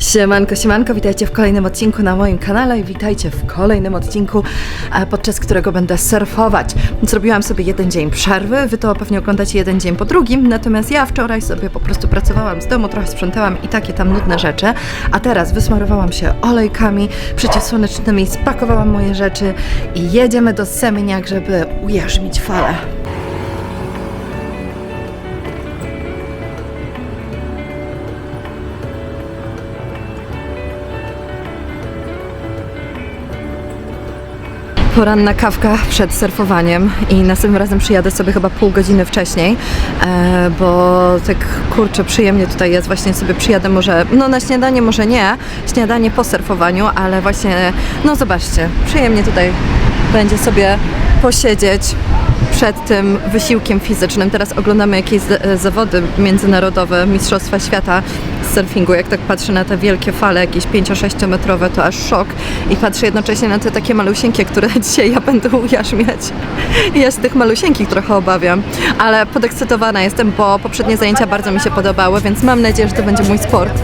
Siemanko, siemanko, witajcie w kolejnym odcinku na moim kanale i witajcie w kolejnym odcinku, e, podczas którego będę surfować. Zrobiłam sobie jeden dzień przerwy, wy to pewnie oglądacie jeden dzień po drugim, natomiast ja wczoraj sobie po prostu pracowałam z domu, trochę sprzątałam i takie tam nudne rzeczy, a teraz wysmarowałam się olejkami przeciwsłonecznymi, spakowałam moje rzeczy i jedziemy do Semeniak, żeby ujarzmić falę. Poranna kawka przed surfowaniem i następnym razem przyjadę sobie chyba pół godziny wcześniej, e, bo tak kurczę przyjemnie tutaj jest, właśnie sobie przyjadę może, no na śniadanie może nie, śniadanie po surfowaniu, ale właśnie, no zobaczcie, przyjemnie tutaj będzie sobie posiedzieć przed tym wysiłkiem fizycznym. Teraz oglądamy jakieś e, zawody międzynarodowe, Mistrzostwa Świata surfingu. Jak tak patrzę na te wielkie fale, jakieś 5-6 metrowe, to aż szok. I patrzę jednocześnie na te takie malusieńkie, które dzisiaj ja będę ujarzmiać. Ja się tych malusieńkich trochę obawiam. Ale podekscytowana jestem, bo poprzednie zajęcia bardzo mi się podobały, więc mam nadzieję, że to będzie mój sport.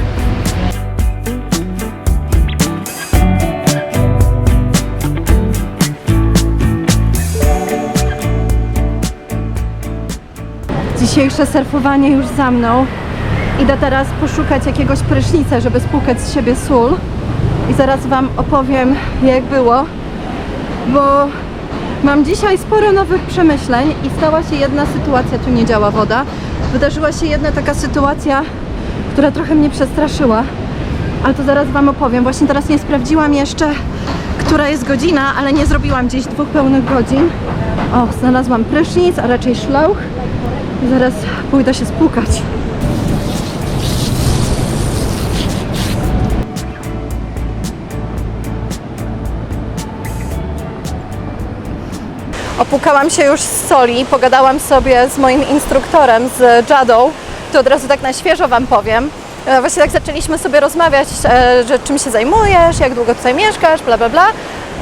Dzisiejsze surfowanie już za mną. Idę teraz poszukać jakiegoś prysznica, żeby spłukać z siebie sól. I zaraz Wam opowiem, jak było. Bo mam dzisiaj sporo nowych przemyśleń i stała się jedna sytuacja, tu nie działa woda. Wydarzyła się jedna taka sytuacja, która trochę mnie przestraszyła. Ale to zaraz Wam opowiem. Właśnie teraz nie sprawdziłam jeszcze, która jest godzina, ale nie zrobiłam gdzieś dwóch pełnych godzin. O, znalazłam prysznic, a raczej szlauch. Zaraz pójdę się spłukać. Opłukałam się już z soli, pogadałam sobie z moim instruktorem, z Jadą. To od razu tak na świeżo Wam powiem. E, Właśnie tak zaczęliśmy sobie rozmawiać, e, że czym się zajmujesz, jak długo tutaj mieszkasz, bla bla bla.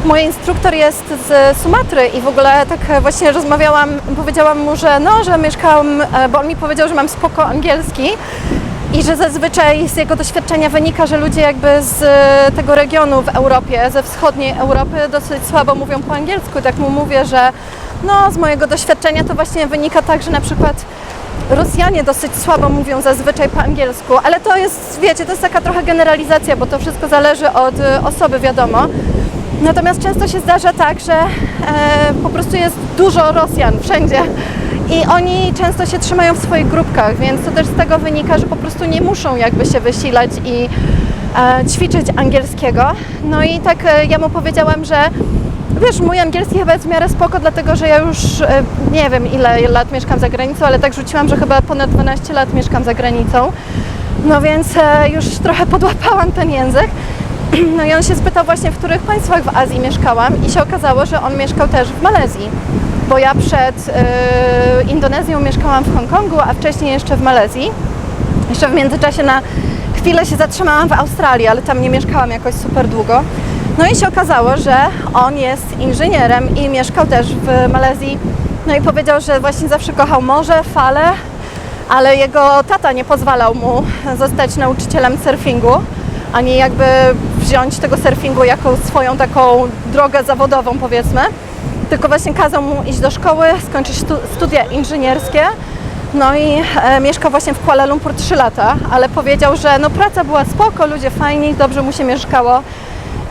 Mój instruktor jest z Sumatry i w ogóle tak właśnie rozmawiałam, powiedziałam mu, że no, że mieszkałam, e, bo on mi powiedział, że mam spoko angielski i że zazwyczaj z jego doświadczenia wynika, że ludzie jakby z e, tego regionu w Europie, ze wschodniej Europy dosyć słabo mówią po angielsku. Tak mu mówię, że no z mojego doświadczenia to właśnie wynika tak, że na przykład Rosjanie dosyć słabo mówią zazwyczaj po angielsku, ale to jest, wiecie, to jest taka trochę generalizacja, bo to wszystko zależy od e, osoby, wiadomo. Natomiast często się zdarza tak, że e, po prostu jest dużo Rosjan wszędzie i oni często się trzymają w swoich grupkach, więc to też z tego wynika, że po prostu nie muszą jakby się wysilać i e, ćwiczyć angielskiego. No i tak e, ja mu powiedziałam, że wiesz, mój angielski chyba jest w miarę spoko, dlatego że ja już e, nie wiem ile lat mieszkam za granicą, ale tak rzuciłam, że chyba ponad 12 lat mieszkam za granicą. No więc e, już trochę podłapałam ten język. No i on się spytał właśnie, w których państwach w Azji mieszkałam i się okazało, że on mieszkał też w Malezji. Bo ja przed e, Indonezją mieszkałam w Hongkongu, a wcześniej jeszcze w Malezji. Jeszcze w międzyczasie na chwilę się zatrzymałam w Australii, ale tam nie mieszkałam jakoś super długo. No i się okazało, że on jest inżynierem i mieszkał też w Malezji. No i powiedział, że właśnie zawsze kochał morze, fale, ale jego tata nie pozwalał mu zostać nauczycielem surfingu, ani jakby wziąć tego surfingu jako swoją taką drogę zawodową, powiedzmy. Tylko właśnie kazał mu iść do szkoły, skończyć stu- studia inżynierskie. No i e, mieszkał właśnie w Kuala Lumpur 3 lata, ale powiedział, że no praca była spoko, ludzie fajni, dobrze mu się mieszkało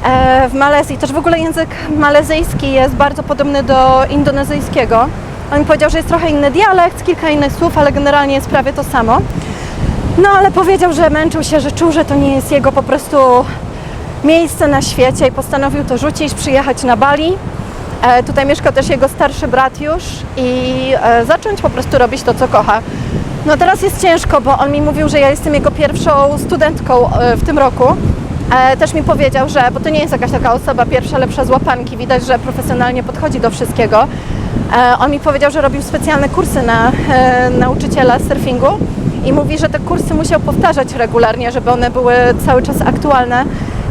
e, w Malezji. Też w ogóle język malezyjski jest bardzo podobny do indonezyjskiego. On mi powiedział, że jest trochę inny dialekt, kilka innych słów, ale generalnie jest prawie to samo. No ale powiedział, że męczył się, że czuł, że to nie jest jego po prostu miejsce na świecie i postanowił to rzucić, przyjechać na Bali. E, tutaj mieszkał też jego starszy brat już i e, zacząć po prostu robić to, co kocha. No teraz jest ciężko, bo on mi mówił, że ja jestem jego pierwszą studentką e, w tym roku. E, też mi powiedział, że, bo to nie jest jakaś taka osoba pierwsza, lepsza z łapanki, widać, że profesjonalnie podchodzi do wszystkiego. E, on mi powiedział, że robił specjalne kursy na e, nauczyciela surfingu i mówi, że te kursy musiał powtarzać regularnie, żeby one były cały czas aktualne.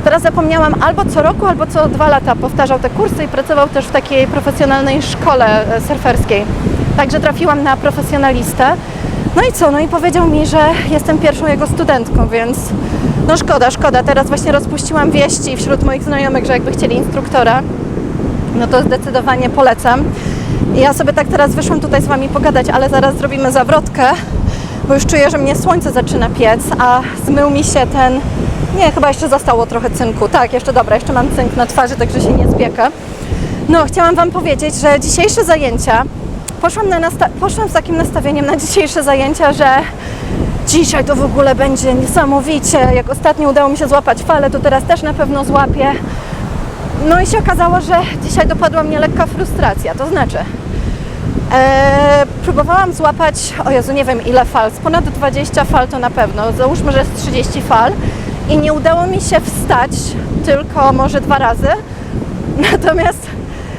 Teraz zapomniałam, albo co roku, albo co dwa lata powtarzał te kursy i pracował też w takiej profesjonalnej szkole e, surferskiej. Także trafiłam na profesjonalistę. No i co? No i powiedział mi, że jestem pierwszą jego studentką, więc No szkoda, szkoda. Teraz właśnie rozpuściłam wieści wśród moich znajomych, że jakby chcieli instruktora, no to zdecydowanie polecam. Ja sobie tak teraz wyszłam tutaj z Wami pogadać, ale zaraz zrobimy zawrotkę, bo już czuję, że mnie słońce zaczyna piec, a zmył mi się ten... Nie, chyba jeszcze zostało trochę cynku. Tak, jeszcze dobra, jeszcze mam cynk na twarzy, także się nie zbiekę. No, chciałam Wam powiedzieć, że dzisiejsze zajęcia, poszłam, na nasta- poszłam z takim nastawieniem na dzisiejsze zajęcia, że dzisiaj to w ogóle będzie niesamowicie. Jak ostatnio udało mi się złapać falę, to teraz też na pewno złapię. No i się okazało, że dzisiaj dopadła mnie lekka frustracja, to znaczy e, próbowałam złapać, o Jezu, nie wiem ile fal, z ponad 20 fal to na pewno, załóżmy, że jest 30 fal i nie udało mi się wstać tylko może dwa razy, natomiast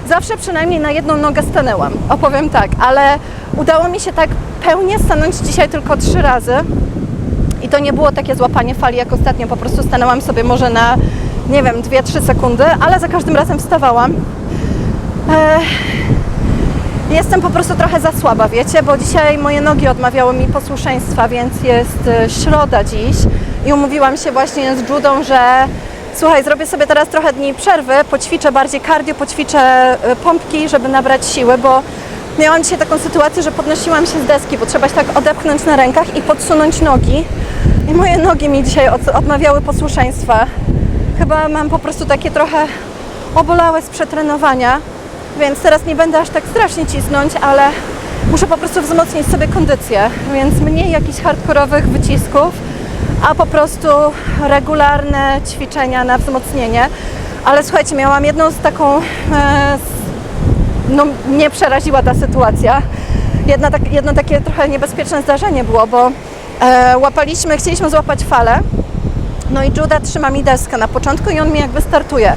zawsze przynajmniej na jedną nogę stanęłam, opowiem tak, ale udało mi się tak pełnie stanąć dzisiaj tylko trzy razy i to nie było takie złapanie fali jak ostatnio, po prostu stanęłam sobie może na, nie wiem, 2-3 sekundy, ale za każdym razem wstawałam. E, Jestem po prostu trochę za słaba, wiecie, bo dzisiaj moje nogi odmawiały mi posłuszeństwa, więc jest e, środa dziś. I umówiłam się właśnie z Judą, że słuchaj, zrobię sobie teraz trochę dni przerwy, poćwiczę bardziej cardio, poćwiczę e, pompki, żeby nabrać siły, bo miałam dzisiaj taką sytuację, że podnosiłam się z deski, bo trzeba się tak odepchnąć na rękach i podsunąć nogi. I moje nogi mi dzisiaj od, odmawiały posłuszeństwa. Chyba mam po prostu takie trochę obolałe z przetrenowania, więc teraz nie będę aż tak strasznie cisnąć, ale muszę po prostu wzmocnić sobie kondycję, więc mniej jakichś hardkorowych wycisków, a po prostu regularne ćwiczenia na wzmocnienie. Ale słuchajcie, miałam jedną z taką, e, no mnie przeraziła ta sytuacja. Jedna, tak, jedno takie trochę niebezpieczne zdarzenie było, bo e, łapaliśmy, chcieliśmy złapać falę, no i Juda trzyma mi deskę na początku i on mi jakby startuje.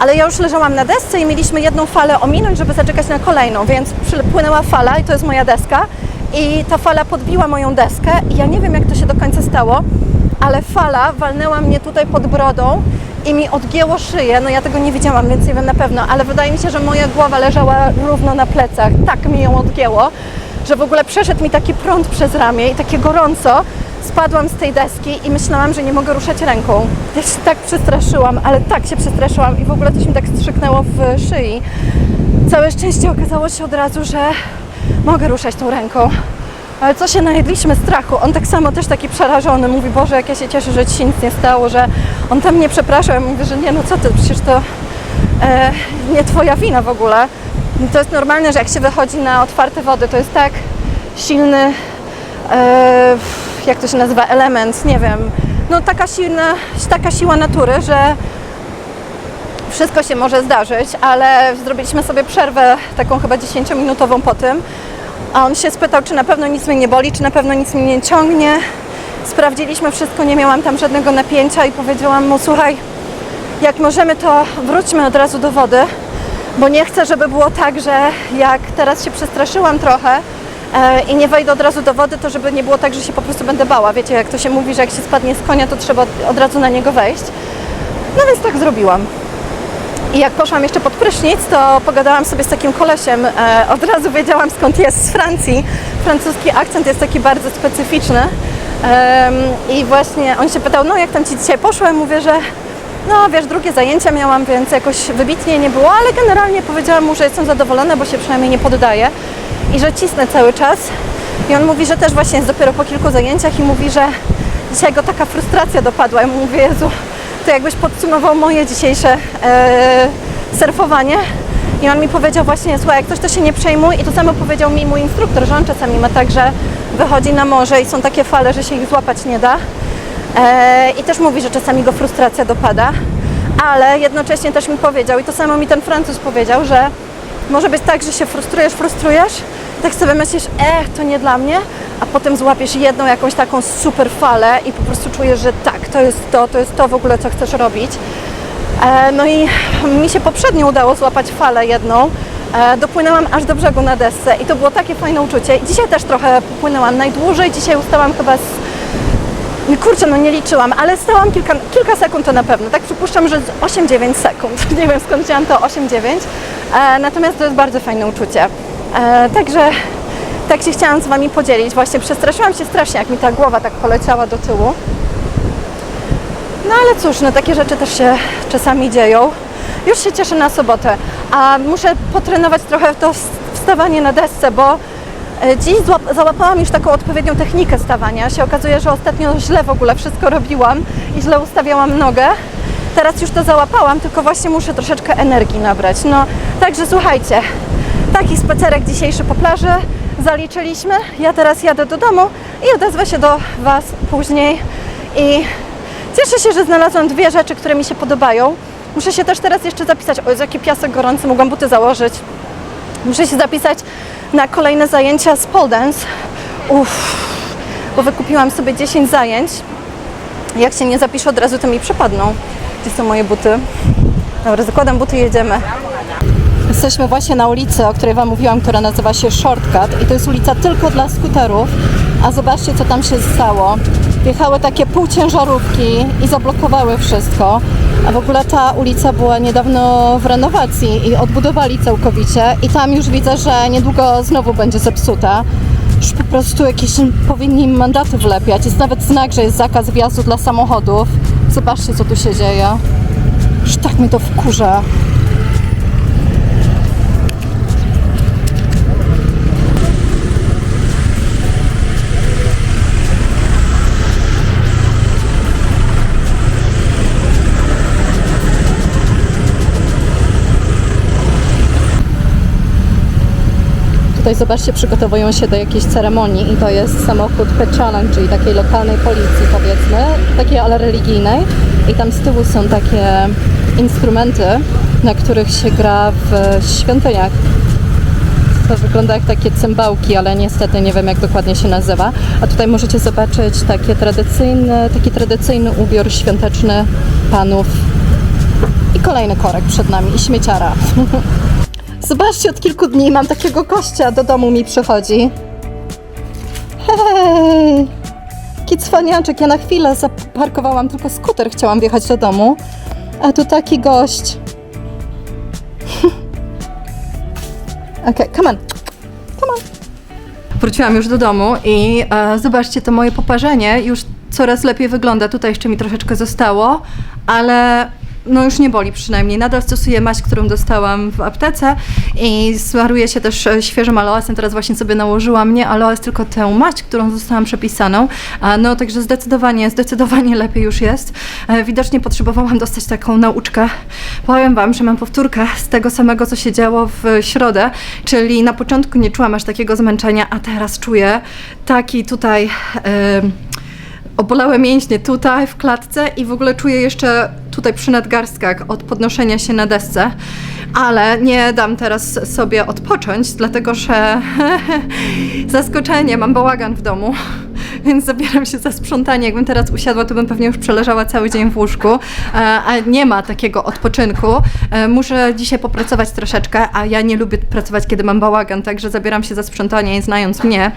Ale ja już leżałam na desce i mieliśmy jedną falę ominąć, żeby zaczekać na kolejną, więc przypłynęła fala i to jest moja deska. I ta fala podbiła moją deskę i ja nie wiem jak to się do końca stało, ale fala walnęła mnie tutaj pod brodą i mi odgięło szyję. No ja tego nie widziałam, więc nie wiem na pewno, ale wydaje mi się, że moja głowa leżała równo na plecach. Tak mi ją odgięło, że w ogóle przeszedł mi taki prąd przez ramię i takie gorąco. Spadłam z tej deski i myślałam, że nie mogę ruszać ręką. Ja się tak przestraszyłam, ale tak się przestraszyłam i w ogóle coś mi tak strzyknęło w szyi. Całe szczęście okazało się od razu, że mogę ruszać tą ręką. Ale co się najedliśmy strachu. On tak samo też taki przerażony. Mówi, Boże, jak ja się cieszę, że Ci się nic nie stało, że on tam mnie przepraszał. Ja mówię, że nie, no co Ty, przecież to e, nie Twoja wina w ogóle. To jest normalne, że jak się wychodzi na otwarte wody, to jest tak silny, e, jak to się nazywa, element, nie wiem, no taka silna, taka siła natury, że wszystko się może zdarzyć, ale zrobiliśmy sobie przerwę taką chyba 10-minutową po tym, a on się spytał, czy na pewno nic mnie nie boli, czy na pewno nic mnie nie ciągnie. Sprawdziliśmy wszystko, nie miałam tam żadnego napięcia i powiedziałam mu, słuchaj, jak możemy, to wróćmy od razu do wody, bo nie chcę, żeby było tak, że jak teraz się przestraszyłam trochę i nie wejdę od razu do wody, to żeby nie było tak, że się po prostu będę bała. Wiecie, jak to się mówi, że jak się spadnie z konia, to trzeba od, razu na niego wejść. No więc tak zrobiłam. I jak poszłam jeszcze pod prysznic, to pogadałam sobie z takim kolesiem. E, od razu wiedziałam skąd jest z Francji. Francuski akcent jest taki bardzo specyficzny. I właśnie on się pytał, no jak tam Ci dzisiaj poszło? Ja mówię, że no wiesz, drugie zajęcia miałam, więc jakoś wybitnie nie było, ale generalnie powiedziałam mu, że jestem zadowolona, bo się przynajmniej nie poddaję i że cisnę cały czas. I on mówi, że też właśnie jest dopiero po kilku zajęciach i mówi, że dzisiaj go taka frustracja dopadła. Ja mu mówię, Jezu, to jakbyś podsumował moje dzisiejsze e, surfowanie. I on mi powiedział właśnie, słuchaj, jak ktoś to się nie przejmuj i to samo powiedział mi mój instruktor, że on czasami ma tak, że wychodzi na morze i są takie fale, że się ich złapać nie da. E, I też mówi, że czasami go frustracja dopada, ale jednocześnie też mi powiedział, i to samo mi ten Francuz powiedział, że może być tak, że się frustrujesz, frustrujesz, tak sobie myślisz, eh, to nie dla mnie, a potem złapiesz jedną jakąś taką super falę i po prostu czujesz, że tak, to jest to, to jest to w ogóle, co chcesz robić. E, no i mi się poprzednio udało złapać falę jedną. E, dopłynęłam aż do brzegu na desce i to było takie fajne uczucie. Dzisiaj też trochę popłynęłam najdłużej. Dzisiaj ustałam chyba z Kurczę, no nie liczyłam, ale stałam kilka, kilka sekund to na pewno. Tak przypuszczam, że z 8-9 sekund. Nie wiem skąd wzięłam to 8-9. E, natomiast to jest bardzo fajne uczucie. E, także tak się chciałam z Wami podzielić. Właśnie przestraszyłam się strasznie, jak mi ta głowa tak poleciała do tyłu. No ale cóż, no takie rzeczy też się czasami dzieją. Już się cieszę na sobotę, a muszę potrenować trochę to wst- wstawanie na desce, bo dziś złap- załapałam już taką odpowiednią technikę stawania. Się okazuje, że ostatnio źle w ogóle wszystko robiłam i źle ustawiałam nogę. Teraz już to załapałam, tylko właśnie muszę troszeczkę energii nabrać. No, także słuchajcie, taki spacerek dzisiejszy po plaży zaliczyliśmy. Ja teraz jadę do domu i odezwę się do Was później. I cieszę się, że znalazłam dwie rzeczy, które mi się podobają. Muszę się też teraz jeszcze zapisać. O, Jezu, jaki piasek gorący, mogłam buty założyć. Muszę się zapisać na kolejne zajęcia z pole dance. Uff, bo wykupiłam sobie 10 zajęć. Jak się nie zapiszę od razu, to mi przepadną. Gdzie są moje buty? Dobra, zakładam buty i jedziemy. Jesteśmy właśnie na ulicy, o której Wam mówiłam, która nazywa się Shortcut i to jest ulica tylko dla skuterów. A zobaczcie, co tam się stało. Wjechały takie półciężarówki i zablokowały wszystko. A w ogóle ta ulica była niedawno w renowacji i odbudowali całkowicie i tam już widzę, że niedługo znowu będzie zepsuta. Już po prostu jakieś powinni im mandaty wlepiać. Jest nawet znak, że jest zakaz wjazdu dla samochodów. Zobaczcie, co tu się dzieje. Już tak mnie to wkurza. Tutaj zobaczcie, przygotowują się do jakiejś ceremonii i to jest samochód Pechanan, czyli takiej lokalnej policji powiedzmy, takiej ale religijnej. I tam z tyłu są takie instrumenty, na których się gra w świątyniach. To wygląda jak takie cymbałki, ale niestety nie wiem jak dokładnie się nazywa. A tutaj możecie zobaczyć takie tradycyjny, taki tradycyjny ubiór świąteczny panów. I kolejny korek przed nami i śmieciara. Zobaczcie, od kilku dni mam takiego gościa, do domu mi przychodzi. Hej! Cwaniaczek, ja na chwilę zaparkowałam tylko skuter, chciałam wjechać do domu. A tu taki gość. Okej, come on. Come on. Wróciłam już do domu i e, zobaczcie, to moje poparzenie już coraz lepiej wygląda. Tutaj jeszcze mi troszeczkę zostało, ale no już nie boli przynajmniej. Nadal stosuję maść, którą dostałam w aptece i smaruję się też e, świeżym aloesem. Teraz właśnie sobie nałożyłam nie aloes, tylko tę maść, którą zostałam przepisaną. No także zdecydowanie, zdecydowanie lepiej już jest. E, Widocznie potrzebowałam dostać taką nauczkę. Powiem Wam, że mam powtórkę z tego samego, co się działo w środę, czyli na początku nie czułam aż takiego zmęczenia, a teraz czuję taki tutaj... em, obolałe mięśnie tutaj w klatce i w ogóle czuję jeszcze tutaj przy nadgarstkach od podnoszenia się na desce, ale nie dam teraz sobie odpocząć, dlatego że zaskoczenie, mam bałagan w domu, więc zabieram się za sprzątanie. Jakbym teraz usiadła, to bym pewnie już przeleżała cały dzień w łóżku, e, a nie ma takiego odpoczynku. E, Muszę dzisiaj popracować troszeczkę, a ja nie lubię pracować, kiedy mam bałagan, także zabieram się za sprzątanie i znając mnie,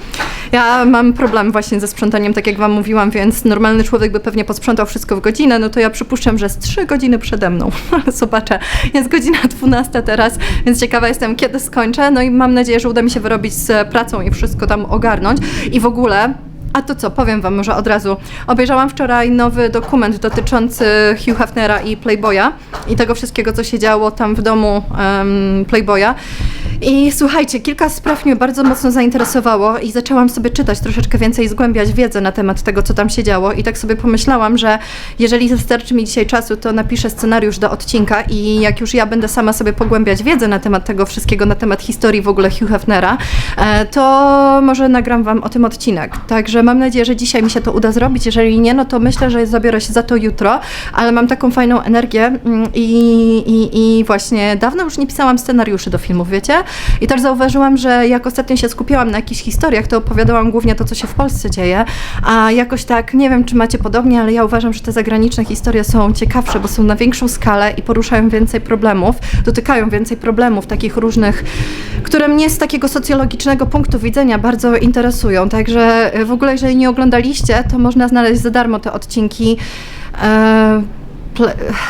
ja mam problem właśnie ze sprzątaniem, tak jak Wam mówiłam, więc normalny człowiek by pewnie posprzątał wszystko w godzinę, no to ja przypuszczam, że z 3 godziny przede mną. Zobaczę, jest godzina 12 teraz, więc ciekawa jestem, kiedy skończę, no i mam nadzieję, że uda mi się wyrobić z pracą i wszystko tam ogarnąć. I w ogóle a to co, powiem Wam może od razu. Obejrzałam wczoraj nowy dokument dotyczący Hugh Hefnera i Playboya i tego wszystkiego, co się działo tam w domu em, Playboya. I słuchajcie, kilka spraw mnie bardzo mocno zainteresowało i zaczęłam sobie czytać troszeczkę więcej, zgłębiać wiedzę na temat tego, co tam się działo. I tak sobie pomyślałam, że jeżeli zastarczy mi dzisiaj czasu, to napiszę scenariusz do odcinka i jak już ja będę sama sobie pogłębiać wiedzę na temat tego wszystkiego, na temat historii w ogóle Hugh Hefnera, e, to może nagram Wam o tym odcinek. Także mam nadzieję, że dzisiaj mi się to uda zrobić. Jeżeli nie, no to myślę, że zabiorę się za to jutro, ale mam taką fajną energię mm, i, i, i właśnie dawno już nie pisałam scenariuszy do filmów, wiecie? I też zauważyłam, że jak ostatnio się skupiałam na jakichś historiach, to opowiadałam głównie to, co się w Polsce dzieje, a jakoś tak, nie wiem, czy macie podobnie, ale ja uważam, że te zagraniczne historie są ciekawsze, bo są na większą skalę i poruszają więcej problemów, dotykają więcej problemów takich różnych, które mnie z takiego socjologicznego punktu widzenia bardzo interesują. Także e, w ogóle, jeżeli nie oglądaliście, to można znaleźć za darmo te odcinki. E,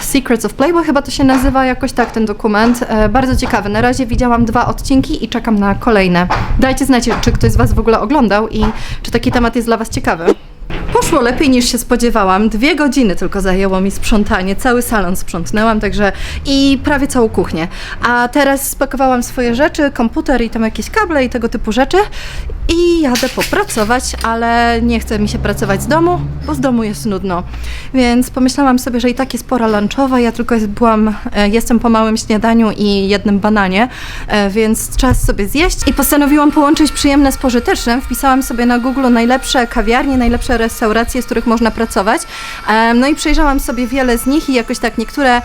Secrets of Playboy chyba to się nazywa jakoś tak ten dokument. E, bardzo ciekawy. Na razie widziałam dwa odcinki i czekam na kolejne. Dajcie znać, czy ktoś z Was w ogóle oglądał i czy taki temat jest dla Was ciekawy. Poszło lepiej niż się spodziewałam. Dwie godziny tylko zajęło mi sprzątanie. Cały salon sprzątnęłam, także i prawie całą kuchnię. A teraz spakowałam swoje rzeczy, komputer i tam jakieś kable i tego typu rzeczy. I jadę popracować, ale nie chce mi się pracować z domu, bo z domu jest nudno. Więc pomyślałam sobie, że i tak jest pora lunchowa. Ja tylko byłam, e, jestem po małym śniadaniu i jednym bananie, e, więc czas sobie zjeść. I postanowiłam połączyć przyjemne z pożytecznym. Wpisałam sobie na Google najlepsze kawiarnie, najlepsze restauracje, z których można pracować. No i przejrzałam sobie wiele z nich i jakoś tak niektóre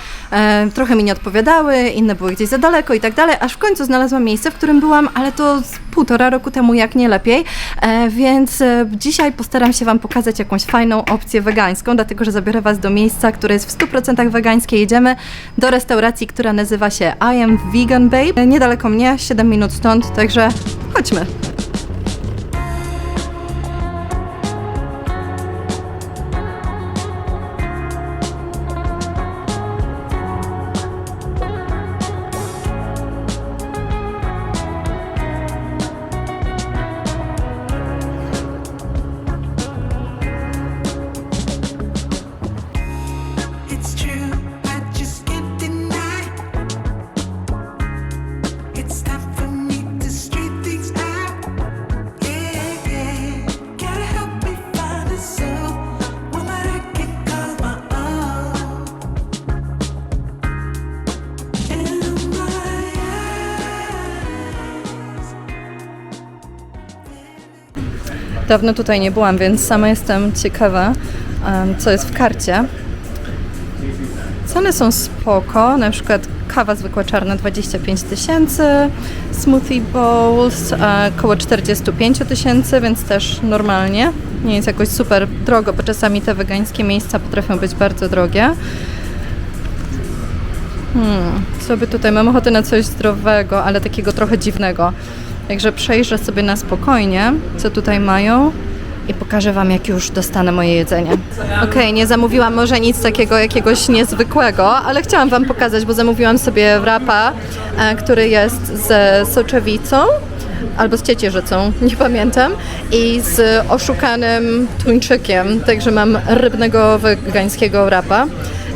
trochę mi nie odpowiadały, inne były gdzieś za daleko i tak dalej, aż w końcu znalazłam miejsce, w którym byłam, ale to półtora roku temu, jak nie lepiej. E, Więc e, dzisiaj postaram się Wam pokazać jakąś fajną opcję wegańską, dlatego że zabiorę Was do miejsca, które jest w 100% wegańskie. Jedziemy do restauracji, która nazywa się I am Vegan Babe. E, Niedaleko mnie, 7 minut stąd, także chodźmy. Dawno tutaj nie byłam, więc sama jestem ciekawa, co jest w karcie. Ceny są spoko, na przykład kawa zwykła czarna 25 tysięcy, smoothie bowls e, około 45 tysięcy, więc też normalnie. Nie jest jakoś super drogo, bo czasami te wegańskie miejsca potrafią być bardzo drogie. Hmm, co by tutaj? Mam ochotę na coś zdrowego, ale takiego trochę dziwnego. Także przejrzę sobie na spokojnie, co tutaj mają i pokażę Wam, jak już dostanę moje jedzenie. Okej, nie zamówiłam może nic takiego jakiegoś niezwykłego, ale chciałam Wam pokazać, bo zamówiłam sobie wrapa, e, który jest ze soczewicą albo z ciecierzycą, nie pamiętam, i z oszukanym tuńczykiem, także mam rybnego wegańskiego wrapa.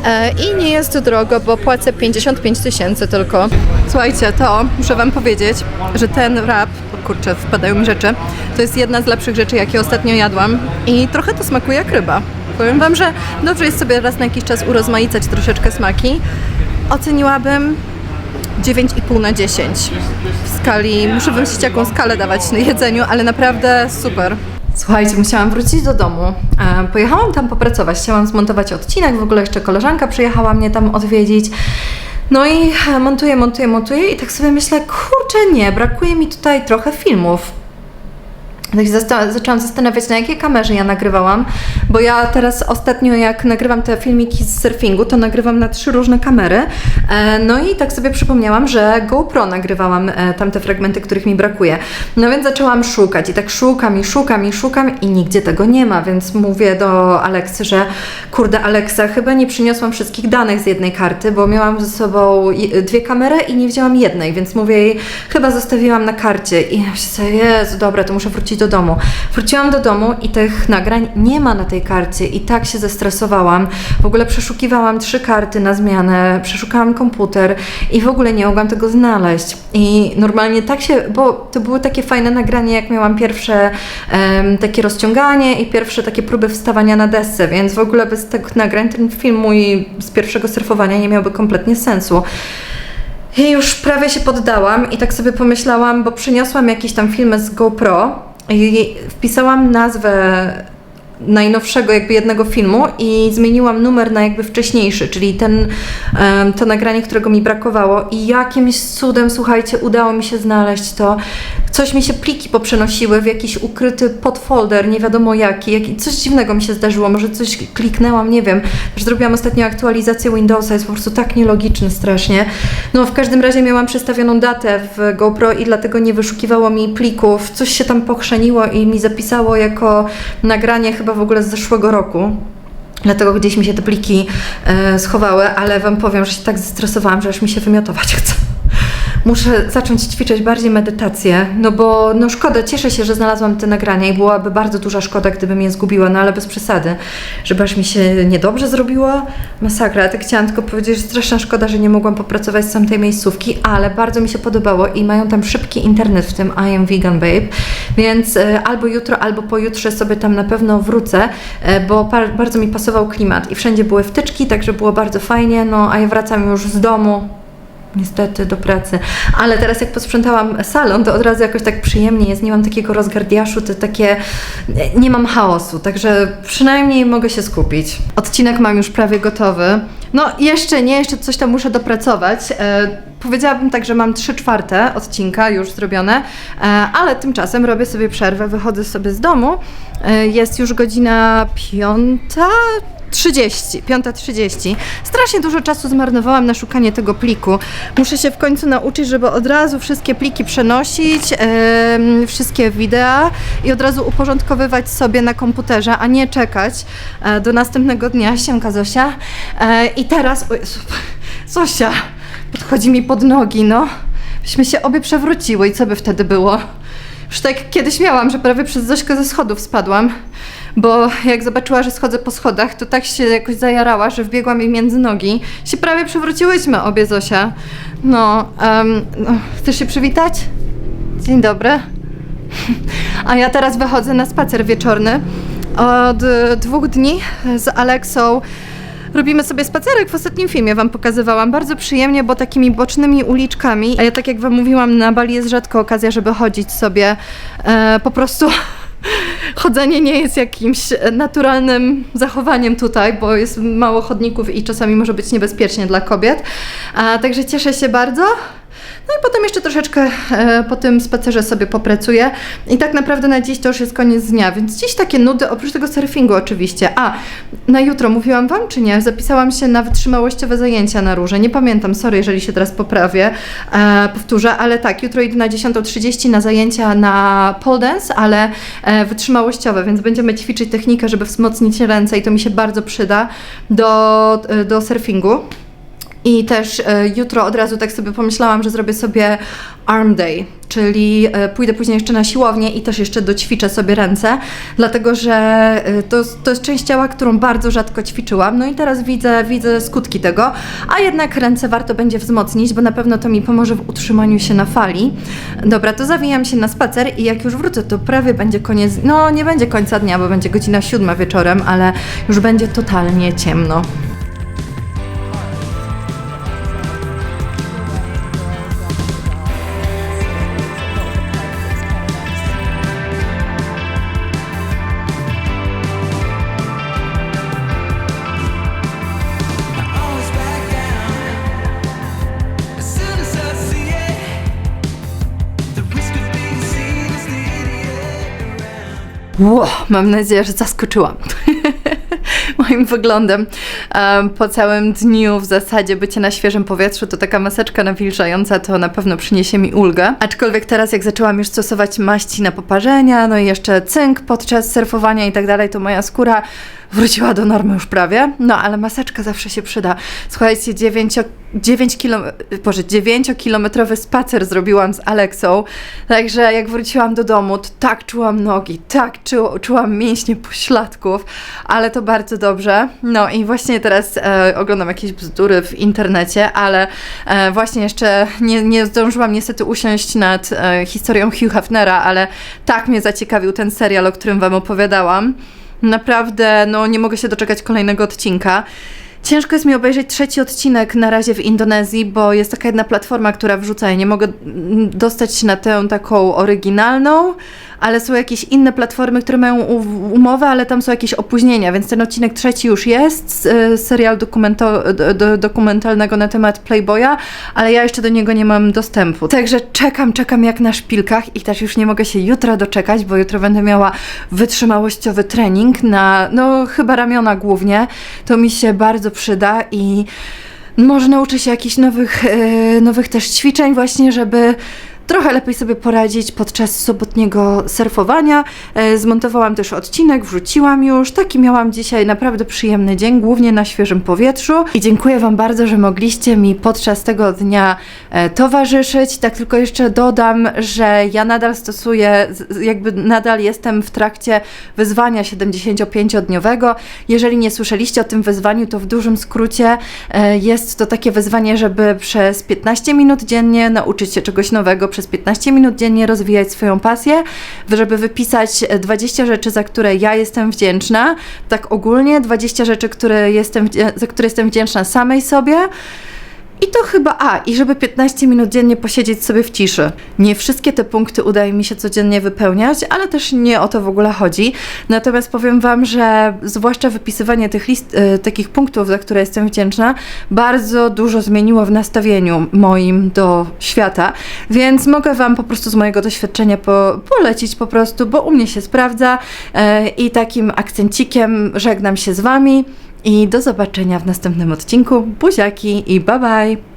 E, I nie jest drogo, bo płacę 55 tysięcy tylko. Słuchajcie, to muszę Wam powiedzieć, że ten wrap, kurczę, wpadają mi rzeczy, to jest jedna z lepszych rzeczy, jakie ostatnio jadłam i trochę to smakuje jak ryba. Powiem Wam, że dobrze jest sobie raz na jakiś czas urozmaicać troszeczkę smaki. Oceniłabym 9,5 na 10 w skali. Muszę wymyślić, jaką skalę dawać na jedzeniu, ale naprawdę super. Słuchajcie, musiałam wrócić do domu. E, pojechałam tam popracować, chciałam zmontować odcinek, w ogóle jeszcze koleżanka przyjechała mnie tam odwiedzić. No i montuję, montuję, montuję i tak sobie myślę, kurczę nie, brakuje mi tutaj trochę filmów. Tak się zaczęłam zastanawiać, na jakiej kamerze ja nagrywałam, bo ja teraz ostatnio, jak nagrywam te filmiki z surfingu, to nagrywam na trzy różne kamery. E, no i tak sobie przypomniałam, że GoPro nagrywałam e, tamte fragmenty, których mi brakuje. No więc zaczęłam szukać i tak szukam i szukam i szukam i nigdzie tego nie ma, więc mówię do Aleksy, że kurde Aleksa, chyba nie przyniosłam wszystkich danych z jednej karty, bo miałam ze sobą dwie kamery i nie wzięłam jednej, więc mówię jej, chyba zostawiłam na karcie i ja myślę, Jezu, dobra, to muszę wrócić do domu. Wróciłam do domu i tych nagrań nie ma na tej karcie i tak się zestresowałam. W ogóle przeszukiwałam trzy karty na zmianę, przeszukałam komputer i w ogóle nie mogłam tego znaleźć. I normalnie tak się, bo to były takie fajne nagrania, jak miałam pierwsze em, takie rozciąganie i pierwsze takie próby wstawania na desce, więc w ogóle bez tych nagrań ten film mój z pierwszego surfowania nie miałby kompletnie sensu. I już prawie się poddałam i tak sobie pomyślałam, bo przyniosłam jakieś tam filmy z GoPro wpisałam nazwę najnowszego jakby jednego filmu i zmieniłam numer na jakby wcześniejszy, czyli ten, to nagranie, którego mi brakowało i jakimś cudem, słuchajcie, udało mi się znaleźć to. Coś mi się pliki poprzenosiły w jakiś ukryty podfolder, nie wiadomo jaki, coś dziwnego mi się zdarzyło, może coś kliknęłam, nie wiem. Też zrobiłam ostatnio aktualizację Windowsa, jest po prostu tak nielogiczny strasznie. No w każdym razie miałam przestawioną datę w GoPro i dlatego nie wyszukiwało mi plików. Coś się tam pochrzeniło i mi zapisało jako nagranie chyba w ogóle z zeszłego roku. Dlatego gdzieś mi się te pliki e, schowały, ale Wam powiem, że się tak zestresowałam, że aż mi się wymiotować chce. Muszę zacząć ćwiczyć bardziej medytację, no bo no szkoda, cieszę się, że znalazłam te nagrania i byłaby bardzo duża szkoda, gdybym je zgubiła, no ale bez przesady, żeby aż mi się niedobrze zrobiło. Masakra, tak chciałam tylko powiedzieć, że straszna szkoda, że nie mogłam popracować z tamtej miejscówki, ale bardzo mi się podobało i mają tam szybki internet w tym I am vegan babe, więc e, albo jutro, albo pojutrze sobie tam na pewno wrócę, e, bo bardzo mi pasował klimat i wszędzie były wtyczki, także było bardzo fajnie, no a ja wracam już z domu, Niestety do pracy. Ale teraz jak posprzątałam salon, to od razu jakoś tak przyjemnie jest. Nie mam takiego rozgardiaszu, to takie. Nie mam chaosu, także przynajmniej mogę się skupić. Odcinek mam już prawie gotowy. No, jeszcze nie, jeszcze coś tam muszę dopracować. E, powiedziałabym tak, że mam 3 czwarte odcinka już zrobione, e, ale tymczasem robię sobie przerwę, wychodzę sobie z domu. E, jest już godzina piąta. 30, 5.30. Strasznie dużo czasu zmarnowałam na szukanie tego pliku. Muszę się w końcu nauczyć, żeby od razu wszystkie pliki przenosić, em, wszystkie wideo i od razu uporządkowywać sobie na komputerze, a nie czekać e, do następnego dnia. Siemka Zosia. E, I teraz, o Jezu, Zosia, podchodzi mi pod nogi, no. Byśmy się obie przewróciły i co by wtedy było? Już tak kiedyś miałam, że prawie przez Zośkę ze schodów spadłam, bo jak zobaczyła, że schodzę po schodach, to tak się jakoś zajarała, że wbiegła mi między nogi. Się prawie przewróciłyśmy obie, Zosia. No, em, no chcesz się przywitać? Dzień dobry. A ja teraz wychodzę na spacer wieczorny. Od e, dwóch dni z Aleksą robimy sobie spacerek. W ostatnim filmie Wam pokazywałam. Bardzo przyjemnie, bo takimi bocznymi uliczkami. A ja tak jak Wam mówiłam, na Bali jest rzadko okazja, żeby chodzić sobie e, po prostu... Chodzenie nie jest jakimś naturalnym zachowaniem tutaj, bo jest mało chodników i czasami może być niebezpiecznie dla kobiet. A, także cieszę się bardzo. No i potem jeszcze troszeczkę e, po tym spacerze sobie popracuję. I tak naprawdę na dziś to już jest koniec dnia, więc dziś takie nudy, oprócz tego surfingu oczywiście. A, na jutro mówiłam Wam czy nie? Zapisałam się na wytrzymałościowe zajęcia na róże. Nie pamiętam, sorry, jeżeli się teraz poprawię, e, powtórzę, ale tak, jutro idę na 10.30 na zajęcia na pole dance, ale e, wytrzymałościowe, więc będziemy ćwiczyć technikę, żeby wzmocnić ręce i to mi się bardzo przyda do, e, do surfingu. I też e, jutro od razu tak sobie pomyślałam, że zrobię sobie arm day, czyli e, pójdę później jeszcze na siłownię i też jeszcze doćwiczę sobie ręce, dlatego że e, to, to jest część ciała, którą bardzo rzadko ćwiczyłam, no i teraz widzę, widzę skutki tego, a jednak ręce warto będzie wzmocnić, bo na pewno to mi pomoże w utrzymaniu się na fali. Dobra, to zawijam się na spacer i jak już wrócę, to prawie będzie koniec, no nie będzie końca dnia, bo będzie godzina siódma wieczorem, ale już będzie totalnie ciemno. Ło, mam nadzieję, że zaskoczyłam moim wyglądem. Em, po całym dniu w zasadzie bycie na świeżym powietrzu, to taka maseczka nawilżająca to na pewno przyniesie mi ulgę. Aczkolwiek teraz jak zaczęłam już stosować maści na poparzenia, no i jeszcze cynk podczas surfowania i tak dalej, to moja skóra wróciła do normy już prawie. No ale maseczka zawsze się przyda. Słuchajcie, 9, 9 kilo, Boże, 9-kilometrowy spacer zrobiłam z Aleksą, także jak wróciłam do domu, to tak czułam nogi, tak czu, czułam mięśnie pośladków, ale to bardzo dobrze. No i właśnie teraz e, oglądam jakieś bzdury w internecie, ale e, właśnie jeszcze nie, nie zdążyłam niestety usiąść nad e, historią Hugh Hefnera, ale tak mnie zaciekawił ten serial, o którym Wam opowiadałam. Naprawdę, no nie mogę się doczekać kolejnego odcinka. Ciężko jest mi obejrzeć trzeci odcinek na razie w Indonezji, bo jest taka jedna platforma, która wrzuca. Ja nie mogę mm, dostać się na tę taką oryginalną, ale są jakieś inne platformy, które mają umowę, ale tam są jakieś opóźnienia, więc ten odcinek trzeci już jest, e, serial do, do, dokumentalnego na temat Playboya, ale ja jeszcze do niego nie mam dostępu. Także czekam, czekam jak na szpilkach i też już nie mogę się jutra doczekać, bo jutro będę miała wytrzymałościowy trening na, no chyba ramiona głównie. To mi się bardzo przyda i może nauczę się jakichś nowych, e, nowych też ćwiczeń właśnie, żeby trochę lepiej sobie poradzić podczas sobotniego surfowania. E, Zmontowałam też odcinek, wrzuciłam już. Taki miałam dzisiaj naprawdę przyjemny dzień, głównie na świeżym powietrzu. I dziękuję Wam bardzo, że mogliście mi podczas tego dnia e, towarzyszyć. Tak tylko jeszcze dodam, że ja nadal stosuję, jakby nadal jestem w trakcie wyzwania 75-dniowego. Jeżeli nie słyszeliście o tym wyzwaniu, to w dużym skrócie e, jest to takie wyzwanie, żeby przez 15 minut dziennie nauczyć się czegoś nowego, przez 15 minut dziennie rozwijać swoją pasję, żeby wypisać e, 20 rzeczy, za które ja jestem wdzięczna, tak ogólnie 20 rzeczy, które jestem, za które jestem wdzięczna samej sobie. I to chyba, a, i żeby 15 minut dziennie posiedzieć sobie w ciszy. Nie wszystkie te punkty udaje mi się codziennie wypełniać, ale też nie o to w ogóle chodzi. Natomiast powiem Wam, że zwłaszcza wypisywanie tych list, e, takich punktów, za które jestem wdzięczna, bardzo dużo zmieniło w nastawieniu moim do świata, więc mogę Wam po prostu z mojego doświadczenia po, polecić po prostu, bo u mnie się sprawdza e, i takim akcencikiem żegnam się z Wami. I do zobaczenia w następnym odcinku. Buziaki i bye bye!